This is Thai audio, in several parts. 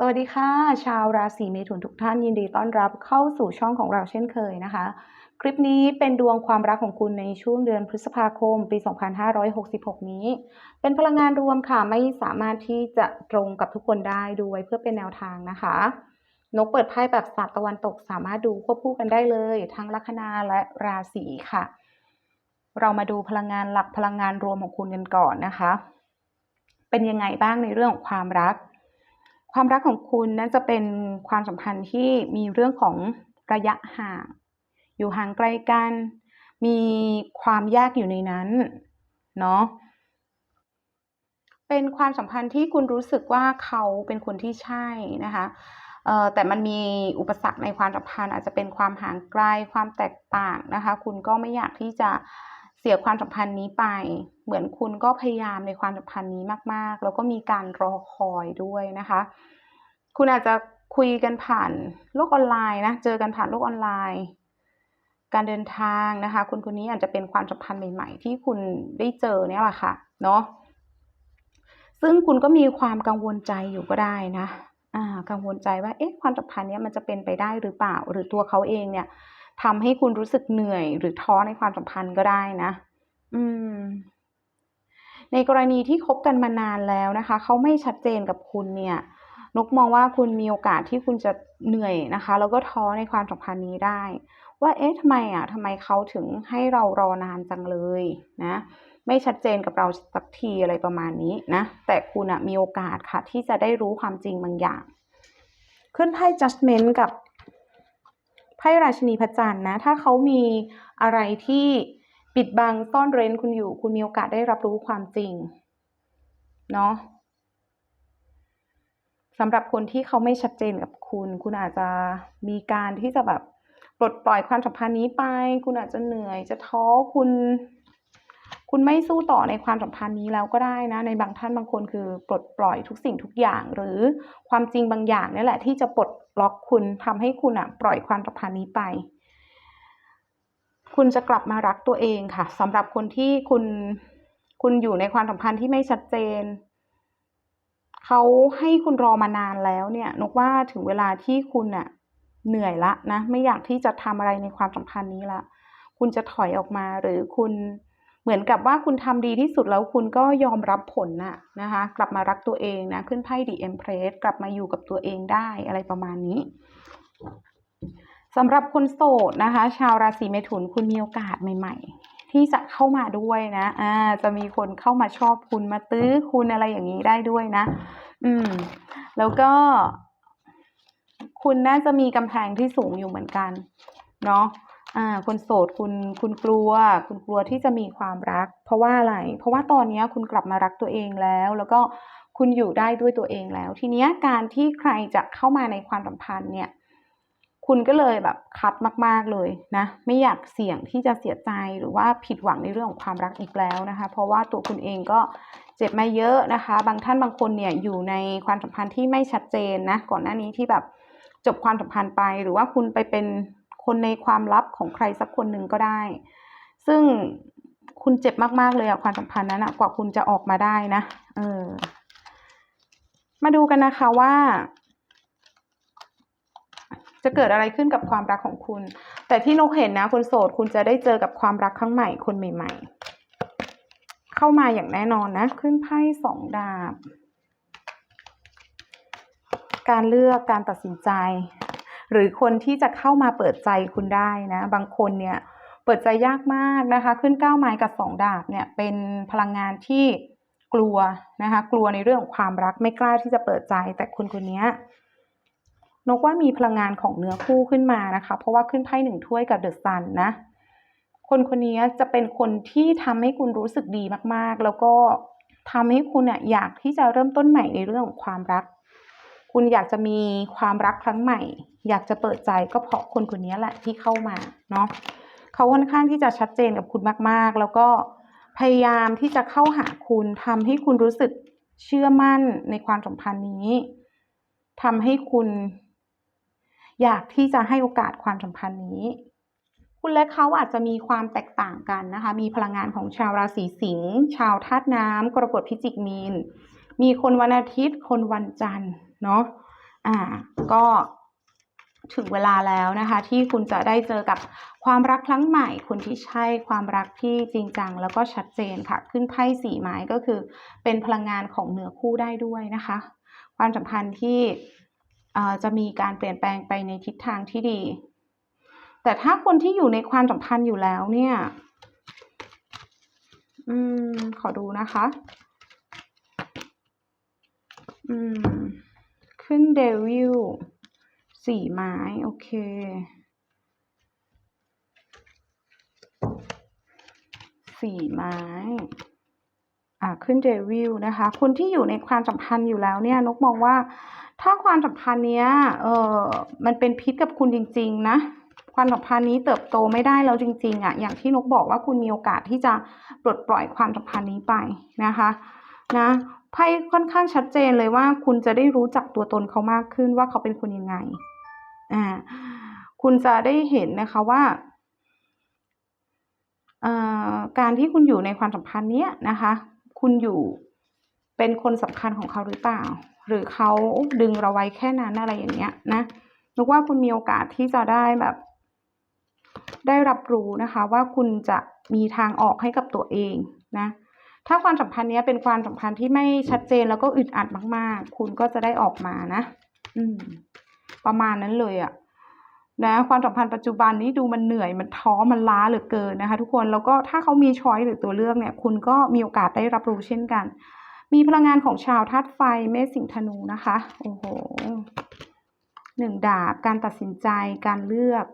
สวัสดีค่ะ ชาวราศีเมถุนทุกท่านยินดีต้อนรับเข้าสู่ช่องของเราเช่นเคยนะคะ คลิปนี้เป็นดวงความรักของคุณในช่วงเดือนพฤษภาคม ปี 2566 นี้ เป็นพลังงานรวมค่ะไม่สามารถที่จะตรงกับทุกคนได้ด้วยเพื่อเป็นแนวทางนะคะ นกเปิดไพ่แบบศาสตร์ตะวันตกสามารถดูควบคู่กันได้เลย ทั้งลัคนาและราศีค่ะ เรามาดูพลังงานหลักพลังงานรวมของคุณกันก่อนนะคะ เป็นยังไงบ้างในเรื่องของความรัก ความรักของคุณน่าจะเป็นความสัมพันธ์ที่มีเรื่องของระยะห่าง อยู่ห่างไกลกัน มีความยากอยู่ในนั้นเนาะเป็นความสัมพันธ์ที่คุณรู้สึกว่าเขาเป็นคนที่ใช่นะคะแต่มันมีอุปสรรคในความสัมพันธ์อาจจะเป็นความห่างไกลความแตกต่างนะคะ คุณก็ไม่อยากที่จะเเสียความสัมพันธ์นี้ไป เหมือนคุณก็พยายามในความสัมพันธ์นี้มาก ๆ แล้วก็มีการรอคอยด้วยนะคะ คุณอาจจะคุยกันผ่านโลกออนไลน์นะ เจอกันผ่านโลกออนไลน์ การเดินทางนะคะ คุณคนนี้อาจจะเป็นความสัมพันธ์ใหม่ ๆ ที่คุณได้เจอเนี่ยแหละค่ะ เนาะซึ่งคุณก็มีความกังวลใจอยู่ก็ได้นะ อ่า กังวลใจว่า เอ๊ะ ความสัมพันธ์เนี้ยมันจะเป็นไปได้หรือเปล่า หรือตัวเขาเองเนี่ย ทำให้คุณรู้สึกเหนื่อย หรือท้อในความสัมพันธ์ก็ได้นะ อืม ในกรณีที่คบกันมานานแล้วนะคะ เขาไม่ชัดเจนกับคุณเนี่ย นกมองว่าคุณมีโอกาสที่คุณจะเหนื่อยนะคะ แล้วก็ท้อในความสัมพันธ์นี้ได้ ว่าเอ๊ะทำไมอะทำไมเขาถึงให้เรารอนานจังเลยนะไม่ชัดเจนกับเราสักทีอะไรประมาณนี้นะ แต่คุณอะมีโอกาสค่ะ ที่จะได้รู้ความจริงบางอย่าง ขึ้นไพ่ judgment กับ ไพ่ราชินีพระจันทร์นะ ถ้าเขามีอะไรที่ปิดบังซ่อนเร้นคุณอยู่ คุณมีโอกาสได้รับรู้ความจริง เนาะสำหรับคนที่เขาไม่ชัดเจนกับคุณ คุณอาจจะมีการที่จะแบบปลดปล่อยความสัมพันธ์นี้ไป คุณอาจจะเหนื่อยจะท้อคุณ คุณไม่สู้ต่อในความสัมพันธ์นี้แล้วก็ได้นะ ในบางท่านบางคนคือปลดปล่อยทุกสิ่งทุกอย่าง หรือความจริงบางอย่างนี่แหละที่จะปลดล็อกคุณทำให้คุณอะปล่อยความสัมพันธ์นี้ไป คุณจะกลับมารักตัวเองค่ะสำหรับคนที่คุณคุณอยู่ในความสัมพันธ์ที่ไม่ชัดเจนเขาให้คุณรอมานานแล้วเนี่ยนกว่าถึงเวลาที่คุณอะเหนื่อยละนะ ไม่อยากที่จะทำอะไรในความสัมพันธ์นี้ละ คุณจะถอยออกมาหรือคุณ เหมือนกับว่าคุณทำดีที่สุดแล้วคุณก็ยอมรับผลน่ะนะคะ กลับมารักตัวเองนะขึ้นไพ่ดีเอ็มเพรสกลับมาอยู่กับตัวเองได้อะไรประมาณนี้สำหรับคนโสดนะคะ ชาวราศีเมถุนคุณมีโอกาสใหม่ ๆ ที่จะเข้ามาด้วยนะอ่าจะมีคนเข้ามาชอบคุณมาตื้อคุณอะไรอย่างนี้ได้ด้วยนะ อืม แล้วก็ คุณน่าจะมีกำแพงที่สูงอยู่เหมือนกัน เนาะ อ่าคนโสดคุณคุณกลัว คุณกลัวที่จะมีความรัก เพราะว่าอะไร เพราะว่าตอนนี้คุณกลับมารักตัวเองแล้ว แล้วก็คุณอยู่ได้ด้วยตัวเองแล้ว ทีนี้การที่ใครจะเข้ามาในความสัมพันธ์เนี่ย คุณก็เลยแบบคัดมากๆเลยนะ ไม่อยากเสี่ยงที่จะเสียใจหรือว่าผิดหวังในเรื่องของความรักอีกแล้วนะคะ เพราะว่าตัวคุณเองก็เจ็บมาเยอะนะคะ บางท่านบางคนเนี่ยอยู่ในความสัมพันธ์ที่ไม่ชัดเจนนะ ก่อนหน้านี้ที่แบบจบความสัมพันธ์ไปหรือว่าคุณไปเป็น คนในความลับของใครสักคนหนึ่งก็ได้ ซึ่งคุณเจ็บมากๆเลยอะความสัมพันธ์นั้นอะกว่าคุณจะออกมาได้นะ เออ มาดูกันนะคะว่า จะเกิดอะไรขึ้นกับความรักของคุณ แต่ที่นกเห็นนะคนโสดคุณจะได้เจอกับความรักครั้งใหม่คนใหม่ ๆ เข้ามาอย่างแน่นอนนะ ขึ้นไพ่สองดาบ การเลือกการตัดสินใจ หรือคนที่จะเข้ามาเปิดใจคุณได้นะ บางคนเนี่ยเปิดใจยากมากนะคะ ขึ้นเก้าไม้กับสองดาบเนี่ยเป็นพลังงานที่กลัวนะคะ กลัวในเรื่องของความรักไม่กล้าที่จะเปิดใจ แต่คนคนนี้นกว่ามีพลังงานของเนื้อคู่ขึ้นมานะคะ เพราะว่าขึ้นไพ่หนึ่งถ้วยกับเดอะซันนะ คนคนนี้จะเป็นคนที่ทำให้คุณรู้สึกดีมากๆ แล้วก็ทำให้คุณเนี่ยอยากที่จะเริ่มต้นใหม่ในเรื่องของความรัก คุณอยากจะมีความรักครั้งใหม่อยากจะเปิดใจก็เพราะคนคนนี้แหละที่เข้ามาเนาะเขาค่อนข้างที่จะชัดเจนกับคุณมากๆ แล้วก็พยายามที่จะเข้าหาคุณทำให้คุณรู้สึกเชื่อมั่นในความสัมพันธ์นี้ทำให้คุณ อยากที่จะให้โอกาสความสัมพันธ์นี้ คุณและเขาอาจจะมีความแตกต่างกันนะคะ มีพลังงานของชาวราศีสิงห์ชาวธาตุน้ำกรกฎพิจิกมีน มีคนวันอาทิตย์ คนวันจันทร์เนาะอ่า ก็ ถึงเวลาแล้วนะคะ ที่คุณจะได้เจอกับความรักครั้งใหม่ คนที่ใช่ความรักที่จริงจังแล้วก็ชัดเจนค่ะ ขึ้นไพ่สี่ไม้ก็คือเป็นพลังงานของเนื้อคู่ได้ด้วยนะคะ ความสัมพันธ์ที่จะมีการเปลี่ยนแปลงไปในทิศทางที่ดี แต่ถ้าคนที่อยู่ในความสัมพันธ์อยู่แล้วเนี่ย อืม ขอดูนะคะ อืม ขึ้นเดวิล สี่ไม้ โอเค สี่ไม้ อ่าขึ้นเดวิลนะคะ คนที่อยู่ในความสัมพันธ์อยู่แล้วเนี่ย นกมองว่า ถ้าความสัมพันธ์เนี้ย เออมันเป็นพิษกับคุณจริง ๆ นะความสัมพันธ์นี้เติบโตไม่ได้แล้วจริงๆอะ่ะ อย่างที่นกบอกว่าคุณมีโอกาสที่จะปลดปล่อยความสัมพันธ์นี้ไปนะคะนะไพ่ค่อนข้างชัดเจนเลยว่าคุณจะได้รู้จักตัวตนเขามากขึ้นว่าเขาเป็นคนยังไง อ่าคุณจะได้เห็นนะคะว่าการที่คุณอยู่ในความสัมพันธ์เนี้ยนะคะ คุณอยู่เป็นคนสำคัญของเขาหรือเปล่า หรือเขาดึงเราไว้แค่นั้นอะไรอย่างเงี้ยนะนึกว่าคุณมีโอกาสที่จะได้แบบ ได้รับรู้นะคะ ว่าคุณจะมีทางออกให้กับตัวเองนะ ถ้าความสัมพันธ์เนี้ยเป็นความสัมพันธ์ที่ไม่ชัดเจนแล้วก็อึดอัดมาก ๆ คุณก็จะได้ออกมานะ อืม ประมาณนั้นเลยอะนะความสัมพันธ์ปัจจุบันนี้ดูมันเหนื่อยมันท้อมันล้าเหลือเกินนะคะ ทุกคนแล้วก็ถ้าเขามีช้อยหรือตัวเลือกเนี่ย คุณก็มีโอกาสได้รับรู้เช่นกัน มีพลังงานของชาวธาตุไฟเมษสิงธนูนะคะโอ้โหหนึ่งดาบการตัดสินใจการเลือก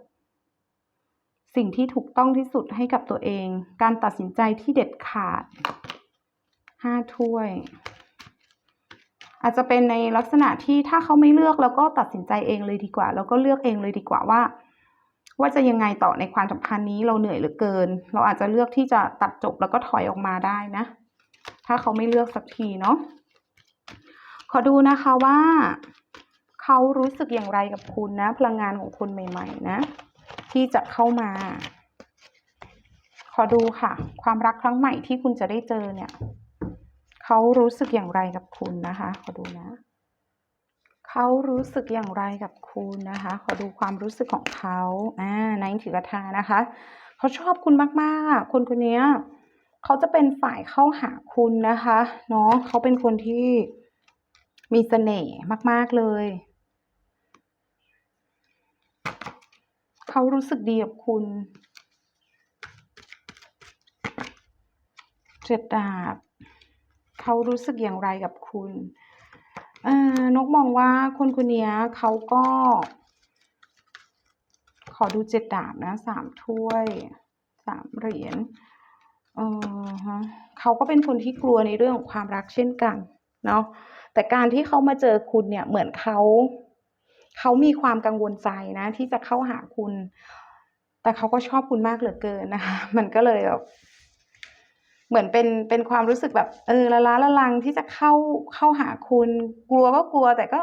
สิ่งที่ถูกต้องที่สุดให้กับตัวเอง การตัดสินใจที่เด็ดขาดห้าถ้วย อาจจะเป็นในลักษณะที่ถ้าเขาไม่เลือกแล้วก็ตัดสินใจเองเลยดีกว่า แล้วก็เลือกเองเลยดีกว่าว่า ว่าจะยังไงต่อในความสัมพันธ์นี้เราเหนื่อยเหลือเกิน เราอาจจะเลือกที่จะตัดจบแล้วก็ถอยออกมาได้นะ ถ้าเขาไม่เลือกสักทีเนาะขอดูนะคะว่าเขารู้สึกอย่างไรกับคุณนะ พลังงานของคนใหม่ ๆ นะ ที่จะเข้ามา ขอดูค่ะ ความรักครั้งใหม่ที่คุณจะได้เจอเนี่ย เขารู้สึกอย่างไรกับคุณนะคะ ขอดูนะ เขารู้สึกอย่างไรกับคุณนะคะ ขอดูความรู้สึกของเขาอ่าในถือกระทานะคะ เขาชอบคุณมากๆ คนคนนี้เขาจะเป็นฝ่ายเข้าหาคุณนะคะเนาะเขาเป็นคนที่มีเสน่ห์มาก ๆ เลย เขารู้สึกดีกับคุณ เจ็ดดาบ เขารู้สึกอย่างไรกับคุณนกมองว่าคนคนนี้เขาก็ ขอดูเจ็ดดาบนะสามถ้วยสามเหรียญเออฮะเขาก็เป็นคนที่กลัวในเรื่องของความรักเช่นกันเนาะแต่การที่เขามาเจอคุณเนี่ยเหมือนเขาเขามีความกังวลใจนะ ที่จะเข้าหาคุณ แต่เขาก็ชอบคุณมากเหลือเกินนะคะ มันก็เลยแบบ เหมือนเป็นเป็นความรู้สึกแบบเออละล้าละลังที่จะเข้าเข้าหาคุณ กลัวก็กลัวแต่ก็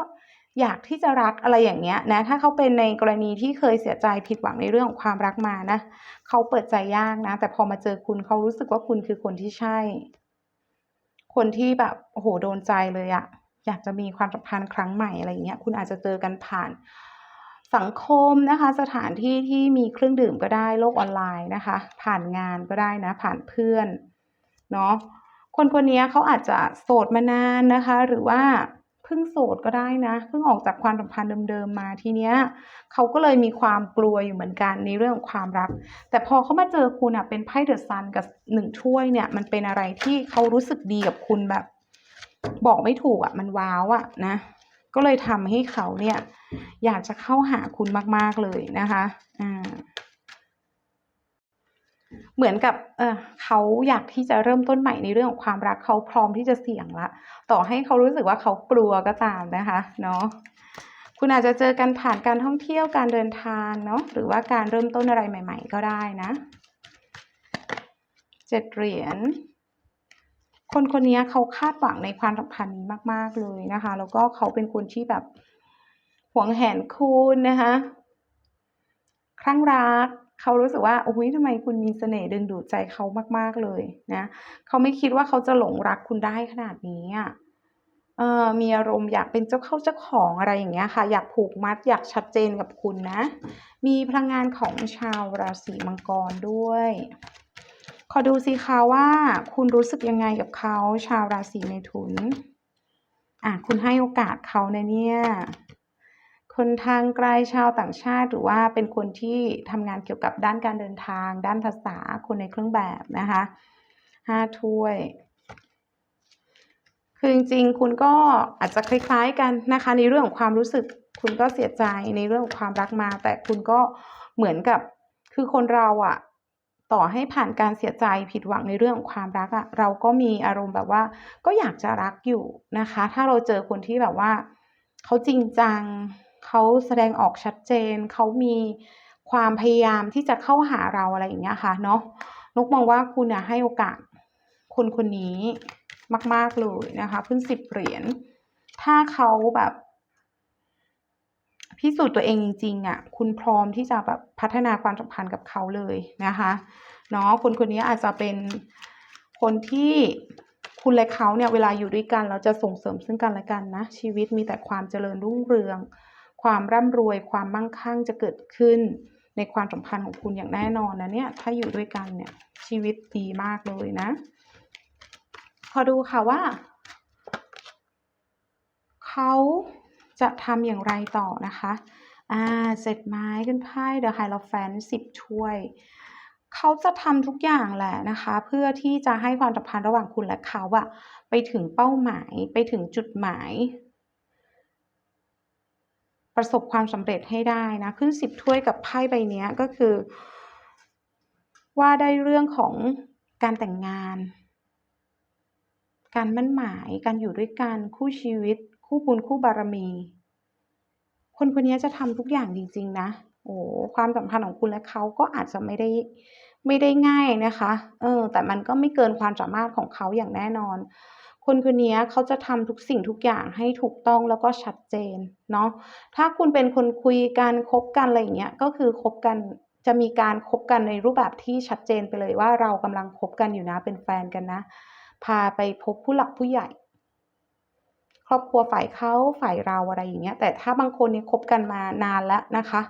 อยากที่จะรักอะไรอย่างเงี้ยนะ ถ้าเขาเป็นในกรณีที่เคยเสียใจผิดหวังในเรื่องของความรักมานะเขาเปิดใจยากนะ แต่พอมาเจอคุณเขารู้สึกว่าคุณคือคนที่ใช่ คนที่แบบโอ้โหโดนใจเลยอะอยากจะมีความสัมพันธ์ครั้งใหม่อะไรอย่างเงี้ยคุณอาจจะเจอกันผ่านสังคมนะคะ สถานที่ที่มีเครื่องดื่มก็ได้โลกออนไลน์นะคะ ผ่านงานก็ได้นะ ผ่านเพื่อน เนาะคนคนนี้เขาอาจจะโสดมานานนะคะ หรือว่าเพิ่งโสดก็ได้นะเพิ่งออกจากความสัมพันธ์เดิมๆมาทีเนี้ยเขาก็เลยมีความกลัวอยู่เหมือนกันในเรื่องของความรัก แต่พอเขามาเจอคุณอะเป็นไพ่เดอะซันกับหนึ่งถ้วยเนี่ย มันเป็นอะไรที่เขารู้สึกดีกับคุณแบบ บอกไม่ถูกอะ มันว้าวอะนะก็เลยทำให้เขาเนี่ย อยากจะเข้าหาคุณมากๆเลยนะคะอ่า เหมือนกับเออเขาอยากที่จะเริ่มต้นใหม่ในเรื่องของความรักเขาพร้อมที่จะเสี่ยงละ ต่อให้เขารู้สึกว่าเขากลัวก็ตามนะคะเนาะคุณอาจจะเจอกันผ่านการท่องเที่ยวการเดินทางเนาะหรือว่าการเริ่มต้นอะไรใหม่ ๆ ก็ได้นะเจ็ดเหรียญคนคนนี้เขาคาดหวังในความสัมพันธ์นี้มาก ๆเลยนะคะ แล้วก็เขาเป็นคนที่แบบหวงแหนคุณนะคะคลั่งรัก เขารู้สึกว่าโอ้ยทำไมคุณมีเสน่ห์ดึงดูดใจเขามากๆเลยนะเขาไม่คิดว่าเขาจะหลงรักคุณได้ขนาดนี้อะเออมีอารมณ์อยากเป็นเจ้าเข้าเจ้าของอะไรอย่างเงี้ยค่ะ อยากผูกมัดอยากชัดเจนกับคุณนะ มีพลังงานของชาวราศีมังกรด้วย ขอดูสิคะว่า คุณรู้สึกยังไงกับเขาชาวราศีเมถุนอะคุณให้โอกาสเขาในเนี่ย คนทางไกลชาวต่างชาติ หรือว่าเป็นคนที่ทำงานเกี่ยวกับด้านการเดินทาง ด้านภาษาคนในเครื่องแบบนะคะห้าถ้วย คือจริงๆ คุณก็อาจจะคล้ายๆกันนะคะ ในเรื่องของความรู้สึก คุณก็เสียใจในเรื่องของความรักมา แต่คุณก็เหมือนกับคือคนเราอะต่อให้ผ่านการเสียใจผิดหวังในเรื่องของความรักอะเราก็มีอารมณ์แบบว่า ก็อยากจะรักอยู่นะคะ ถ้าเราเจอคนที่แบบว่าเขาจริงจัง เขาแสดงออกชัดเจน เขามีความพยายามที่จะเข้าหาเราอะไรอย่างเงี้ยค่ะเนาะนกมองว่าคุณอะให้โอกาสคนคนนี้มาก ๆ เลยนะคะเพิ่งสิบเหรียญถ้าเขาแบบพิสูจน์ตัวเองจริงๆอะ คุณพร้อมที่จะแบบพัฒนาความสัมพันธ์กับเขาเลยนะคะเนาะคนคนนี้อาจจะเป็นคนที่คุณและเขาเนี่ยเวลาอยู่ด้วยกัน เราจะส่งเสริมซึ่งกันและกันนะ ชีวิตมีแต่ความเจริญรุ่งเรือง ความร่ำรวยความมั่งคั่งจะเกิดขึ้น ในความสัมพันธ์ของคุณอย่างแน่นอนนะเนี่ยถ้าอยู่ด้วยกันเนี่ยชีวิตดีมากเลยนะ ขอดูค่ะว่า เขาจะทำอย่างไรต่อนะคะอ่าเจ็ดไม้ขึ้นไพ่ The Hierophant สิบถ้วยเขาจะทำทุกอย่างแหละนะคะ เพื่อที่จะให้ความสัมพันธ์ระหว่างคุณและเขาอะไปถึงเป้าหมายไปถึงจุดหมาย ประสบความสำเร็จให้ได้นะ ขึ้นสิบถ้วยกับไพ่ใบนี้ก็คือ ว่าได้เรื่องของการแต่งงาน การมั่นหมาย การอยู่ด้วยกัน คู่ชีวิต คู่บุญคู่บารมี คนคนนี้จะทำทุกอย่างจริง ๆ นะ โอ้ความสัมพันธ์ของคุณและเขาก็อาจจะไม่ได้ไม่ได้ง่ายนะคะ เออ แต่มันก็ไม่เกินความสามารถของเขาอย่างแน่นอน คนคนนี้เขาจะทำทุกสิ่งทุกอย่างให้ถูกต้องแล้วก็ชัดเจนเนาะถ้าคุณเป็นคนคุยกันคบกันอะไรอย่างเงี้ยก็คือคบกันจะมีการคบกันในรูปแบบที่ชัดเจนไปเลยว่าเรากำลังคบกันอยู่นะเป็นแฟนกันนะ พาไปพบผู้หลักผู้ใหญ่ ครอบครัวฝ่ายเขาฝ่ายเราอะไรอย่างเงี้ยแต่ถ้าบางคนเนี่ยคบกันมานานแล้วนะคะ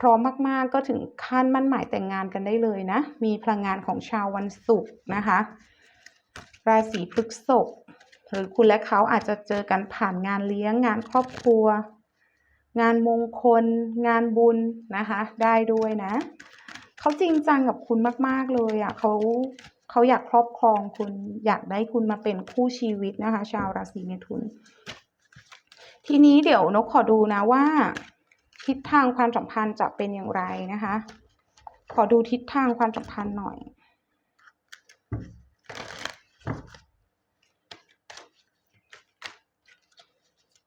พร้อมมากๆก็ถึงขั้นมั่นหมายแต่งงานกันได้เลยนะ มีพลังงานของชาววันศุกร์นะคะ ราศีพฤษภ หรือคุณและเขาอาจจะเจอกันผ่านงานเลี้ยงงานครอบครัว งานมงคล งานบุญนะคะ ได้ด้วยนะ เขาจริงจังกับคุณมาก ๆ เลยอะเขาเขาอยากครอบครองคุณอยากได้คุณมาเป็นคู่ชีวิตนะคะ ชาวราศีเมถุน ทีนี้เดี๋ยวนกขอดูนะว่า ทิศทางความสัมพันธ์จะเป็นอย่างไรนะคะ ขอดูทิศทางความสัมพันธ์หน่อย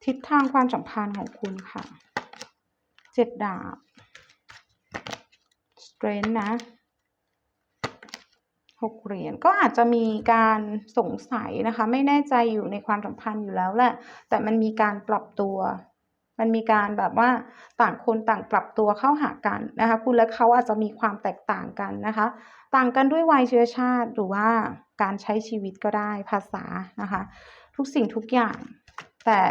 ทิศทางความสัมพันธ์ของคุณค่ะเจ็ดดาบ strength นะหกเหรียญก็อาจจะมีการสงสัยนะคะ ไม่แน่ใจอยู่ในความสัมพันธ์อยู่แล้วแหละ แต่มันมีการปรับตัว มันมีการแบบว่าต่างคนต่างปรับตัวเข้าหากันนะคะ คุณและเขาอาจจะมีความแตกต่างกันนะคะ ต่างกันด้วยวัยเชื้อชาติหรือว่าการใช้ชีวิตก็ได้ภาษานะคะ ทุกสิ่งทุกอย่าง แต่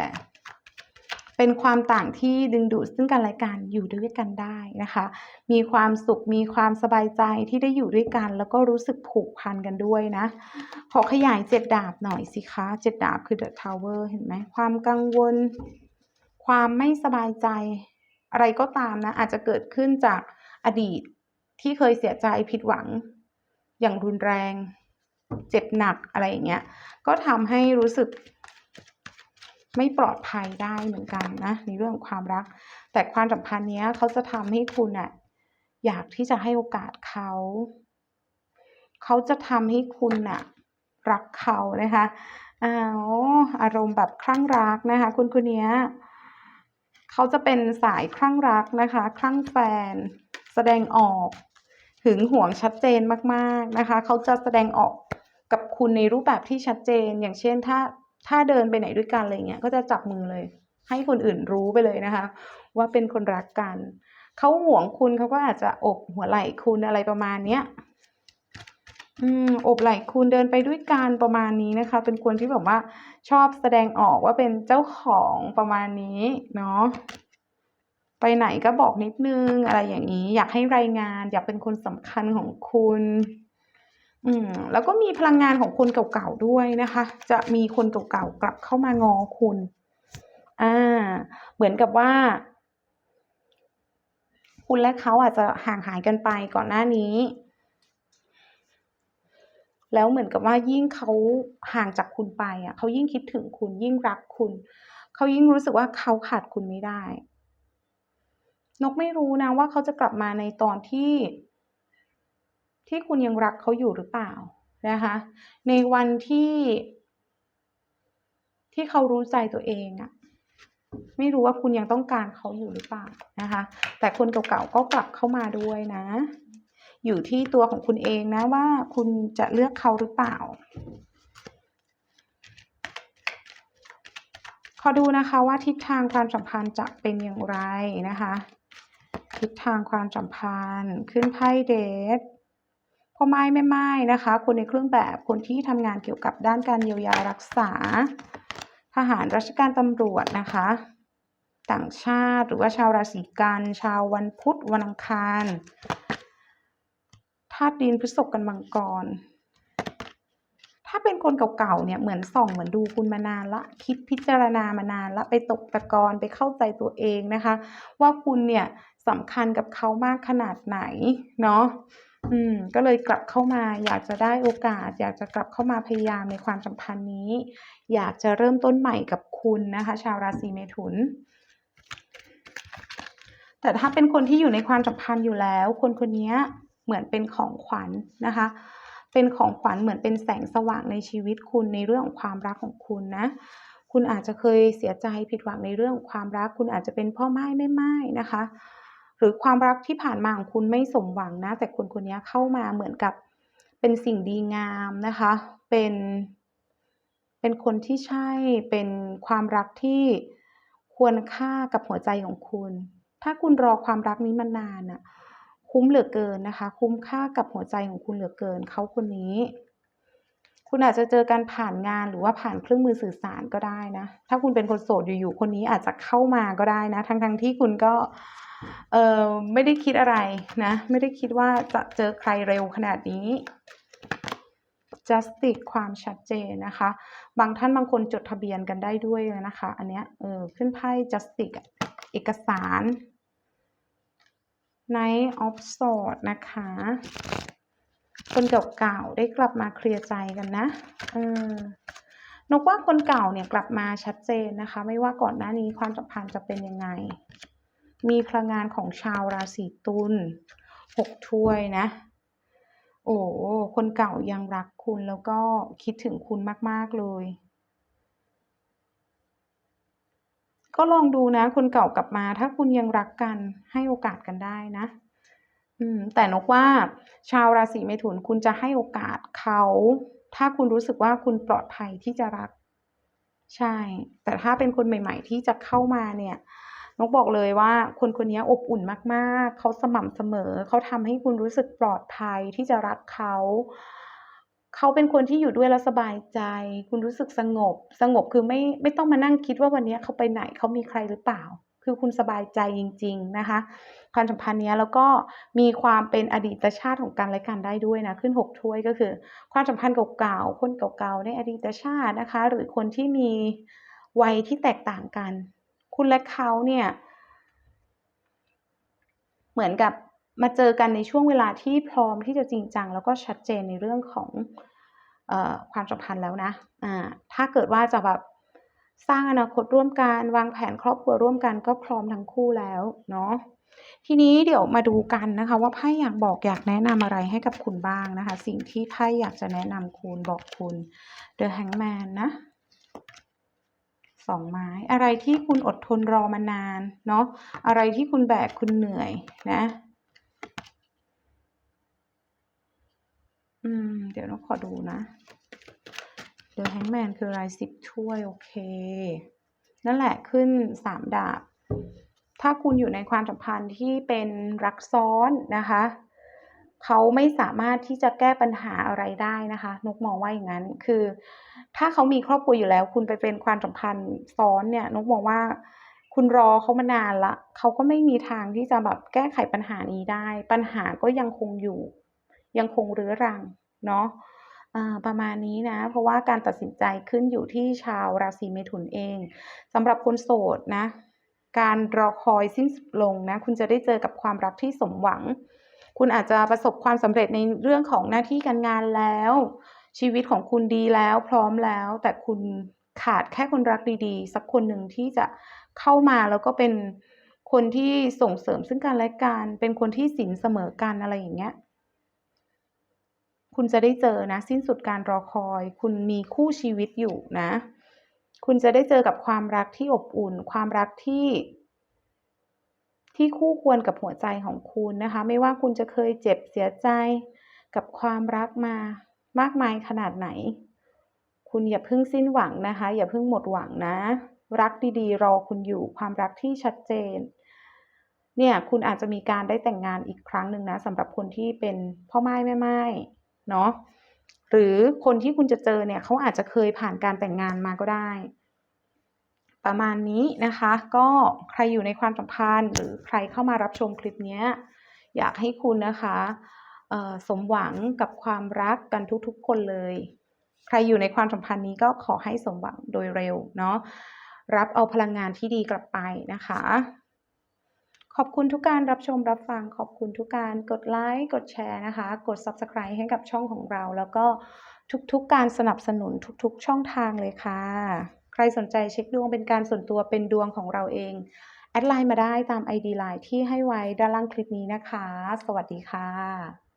เป็นความต่างที่ดึงดูดซึ่งกันและกันอยู่ด้วยกันได้นะคะ มีความสุขมีความสบายใจที่ได้อยู่ด้วยกัน แล้วก็รู้สึกผูกพันกันด้วยนะ ขอขยายเจ็ดดาบหน่อยสิคะเจ็ดดาบคือ The Tower เห็นไหมความกังวล ความไม่สบายใจ อะไรก็ตามนะ อาจจะเกิดขึ้นจากอดีตที่เคยเสียใจผิดหวัง อย่างรุนแรง เจ็บหนักอะไรอย่างเงี้ยก็ทำให้รู้สึก ไม่ปลอดภัยได้เหมือนกันนะในเรื่องของความรัก แต่ความสัมพันธ์เนี้ยเขาจะทำให้คุณอะอยากที่จะให้โอกาสเขาเขาจะทำให้คุณน่ะรักเขานะคะอ้าวอารมณ์แบบคลั่งรักนะคะ คุณคนนี้เขาจะเป็นสายคลั่งรักนะคะคลั่งแฟน แสดงออกหึงหวงชัดเจนมากๆนะคะ เขาจะแสดงออกกับคุณในรูปแบบที่ชัดเจน อย่างเช่นถ้า ถ้าเดินไปไหนด้วยกันอะไรเงี้ยก็จะจับมือเลย ให้คนอื่นรู้ไปเลยนะคะ ว่าเป็นคนรักกันเขาห่วงคุณเขาก็อาจจะอบหัวไหล่คุณอะไรประมาณเนี้ยอืมอบไหล่คุณเดินไปด้วยกันประมาณนี้นะคะ เป็นคนที่แบบว่าชอบแสดงออกว่าเป็นเจ้าของประมาณนี้เนาะไปไหนก็บอกนิดนึงอะไรอย่างนี้ อยากให้รายงาน อยากเป็นคนสำคัญของคุณ อืมแล้วก็มีพลังงานของคนเก่าๆด้วยนะคะ จะมีคนเก่าๆกลับเข้ามางอคุณอ่าเหมือนกับว่า คุณและเขาอาจจะห่างหายกันไปก่อนหน้านี้ แล้วเหมือนกับว่ายิ่งเขาห่างจากคุณไปอะเขายิ่งคิดถึงคุณ ยิ่งรักคุณ เขายิ่งรู้สึกว่าเขาขาดคุณไม่ได้ นกไม่รู้นะว่าเขาจะกลับมาในตอนที่ ที่คุณยังรักเขาอยู่หรือเปล่านะคะ ในวันที่ที่เขารู้ใจตัวเองอะไม่รู้ว่าคุณยังต้องการเขาอยู่หรือเปล่านะคะ แต่คนเก่าๆก็กลับเข้ามาด้วยนะ อยู่ที่ตัวของคุณเองนะว่าคุณจะเลือกเขาหรือเปล่า ขอดูนะคะว่าทิศทางความสัมพันธ์จะเป็นอย่างไรนะคะ ทิศทางความสัมพันธ์ขึ้นไพ่เดท พ่อไม้แม่ไม้นะคะ คนในเครื่องแบบคนที่ทำงานเกี่ยวกับด้านการเยียวยารักษา ทหารราชการตำรวจนะคะ ต่างชาติหรือว่าชาวราศีกันชาววันพุธวันอังคารธาตุดินพฤษภกันมังกร ถ้าเป็นคนเก่าๆเนี่ยเหมือนส่องเหมือนดูคุณมานานละ คิดพิจารณามานานละ ไปตกตะกอนไปเข้าใจตัวเองนะคะ ว่าคุณเนี่ยสำคัญกับเขามากขนาดไหนเนาะ อืมก็เลยกลับเข้ามา อยากจะได้โอกาส อยากจะกลับเข้ามาพยายามในความสัมพันธ์นี้ อยากจะเริ่มต้นใหม่กับคุณนะคะ ชาวราศีเมถุน แต่ถ้าเป็นคนที่อยู่ในความสัมพันธ์อยู่แล้ว คนคนนี้เหมือนเป็นของขวัญนะคะเป็นของขวัญเหมือนเป็นแสงสว่างในชีวิตคุณในเรื่องของความรักของคุณนะ คุณอาจจะเคยเสียใจผิดหวังในเรื่องของความรัก คุณอาจจะเป็นพ่อไม้แม่ไม้นะคะ หรือความรักที่ผ่านมาของคุณไม่สมหวังนะแต่คนคนนี้เข้ามาเหมือนกับเป็นสิ่งดีงามนะคะ เป็น เป็นคนที่ใช่เป็นความรักที่ควรค่ากับหัวใจของคุณ ถ้าคุณรอความรักนี้มานานน่ะคุ้มเหลือเกินนะคะ คุ้มค่ากับหัวใจของคุณเหลือเกินเขาคนนี้ คุณอาจจะเจอการผ่านงานหรือว่าผ่านเครื่องมือสื่อสารก็ได้นะ ถ้าคุณเป็นคนโสดอยู่ๆคนนี้อาจจะเข้ามาก็ได้นะ ทั้งๆที่คุณก็เเออไม่ได้คิดอะไรนะ ไม่ได้คิดว่าจะเจอใครเร็วขนาดนี้ justice ความชัดเจนนะคะ บางท่านบางคนจดทะเบียนกันได้ด้วยเลยนะคะ อันเนี้ยเออขึ้นไพ่ justice เอกสาร Knight of Swords นะคะ คนเก่าๆได้กลับมาเคลียร์ใจกันนะเออนกว่าคนเก่าเนี่ยกลับมาชัดเจนนะคะ ไม่ว่าก่อนหน้านี้ความสัมพันธ์จะเป็นยังไง มีพลังงานของชาวราศีตุลหกถ้วยนะ โอ้ คนเก่ายังรักคุณแล้วก็คิดถึงคุณมาก ๆ เลย ก็ลองดูนะ คนเก่ากลับมา ถ้าคุณยังรักกันให้โอกาสกันได้นะ อืม แต่นกว่า ชาวราศีเมถุนคุณจะให้โอกาสเขา ถ้าคุณรู้สึกว่าคุณปลอดภัยที่จะรัก ใช่ แต่ถ้าเป็นคนใหม่ ๆ ที่จะเข้ามาเนี่ย นกบอกเลยว่าคนคนนี้อบอุ่นมากๆ เขาสม่ำเสมอ เขาทำให้คุณรู้สึกปลอดภัยที่จะรักเขา เขาเป็นคนที่อยู่ด้วยแล้วสบายใจ คุณรู้สึกสงบ สงบคือไม่ไม่ต้องมานั่งคิดว่าวันนี้เขาไปไหนเขามีใครหรือเปล่า คือคุณสบายใจจริง ๆนะคะ ความสัมพันธ์นี้แล้วก็มีความเป็นอดีตชาติของกันและกันได้ด้วยนะ ขึ้น6ถ้วยก็คือ ความสัมพันธ์เก่าๆ คนเก่าๆ ในอดีตชาตินะคะ หรือคนที่มีวัยที่แตกต่างกัน คุณและเขาเนี่ย เหมือนกับมาเจอกันในช่วงเวลาที่พร้อมที่จะจริงจัง แล้วก็ชัดเจนในเรื่องของออความสัมพันธ์แล้วนะอ่าถ้าเกิดว่าจะแบบสร้างอนาคตร่วมกันวางแผนครอบครัวร่วมกันก็พร้อมทั้งคู่แล้วเนาะทีนี้เดี๋ยวมาดูกันนะคะ ว่าไพ่อยากบอกอยากแนะนำอะไรให้กับคุณบ้างนะคะ สิ่งที่ไพ่อยากจะแนะนำคุณบอกคุณ The Hangman นะ 2ไม้ อะไรที่คุณอดทนรอมานานเนาะอะไรที่คุณแบกคุณเหนื่อยนะอืมเดี๋ยวนกขอดูนะ The Hangman คืออะไร10ถ้วย โอเค นั่นแหละขึ้น3ดาบ ถ้าคุณอยู่ในความสัมพันธ์ที่เป็นรักซ้อนนะคะ เขาไม่สามารถที่จะแก้ปัญหาอะไรได้นะคะ นกมองว่าอย่างงั้น คือ ถ้าเขามีครอบครัวอยู่แล้ว คุณไปเป็นความสัมพันธ์ซ้อนเนี่ย นกมองว่าคุณรอเขามานานล้วเขาก็ไม่มีทางที่จะแบบแก้ไขปัญหานี้ได้ ปัญหาก็ยังคงอยู่ ยังคงเรื้อรังเนาะประมาณนี้นะ เพราะว่าการตัดสินใจขึ้นอยู่ที่ชาวราศีเมถุนเองสำหรับคนโสดนะ การรอคอยสิ้นสุดลงนะ คุณจะได้เจอกับความรักที่สมหวัง คุณอาจจะประสบความสำเร็จในเรื่องของหน้าที่การงานแล้ว ชีวิตของคุณดีแล้วพร้อมแล้ว แต่คุณขาดแค่คนรักดีๆ สักคนหนึ่งที่จะเข้ามาแล้วก็เป็นคนที่ส่งเสริมซึ่งกันและกันเป็นคนที่สินเสมอกันอะไรอย่างเงี้ย คุณจะได้เจอนะ สิ้นสุดการรอคอย คุณมีคู่ชีวิตอยู่นะ คุณจะได้เจอกับความรักที่อบอุ่น ความรักที่ ที่คู่ควรกับหัวใจของคุณนะคะ ไม่ว่าคุณจะเคยเจ็บเสียใจกับความรักมามากมายขนาดไหน คุณอย่าเพิ่งสิ้นหวังนะคะ อย่าเพิ่งหมดหวังนะ รักดีๆ รอคุณอยู่ความรักที่ชัดเจน เนี่ยคุณอาจจะมีการได้แต่งงานอีกครั้งหนึ่งนะสำหรับคนที่เป็นพ่อไม่ายแม่ไม่ายเนาะหรือคนที่คุณจะเจอเนี่ยเขาอาจจะเคยผ่านการแต่งงานมาก็ได้ ประมาณนี้นะคะ ก็ใครอยู่ในความสัมพันธ์ หรือใครเข้ามารับชมคลิปนี้อยากให้คุณนะคะสมหวังกับความรักกันทุกๆ คนเลย ใครอยู่ในความสัมพันธ์นี้ก็ขอให้สมหวังโดยเร็วเนาะรับเอาพลังงานที่ดีกลับไปนะคะ ขอบคุณทุกการรับชมรับฟัง ขอบคุณทุกการกดไลค์กดแชร์นะคะ กด Subscribe ให้กับช่องของเรา แล้วก็ทุกๆการสนับสนุนทุกๆ ช่องทางเลยค่ะ รสนใจเช็คดวงเป็นการส่วนตัวเป็นดวงของเราเอง แอดไลน์มาได้ตาม ID ไลน์ที่ให้ไว้ด้านล่างคลิปนี้นะคะ สวัสดีค่ะ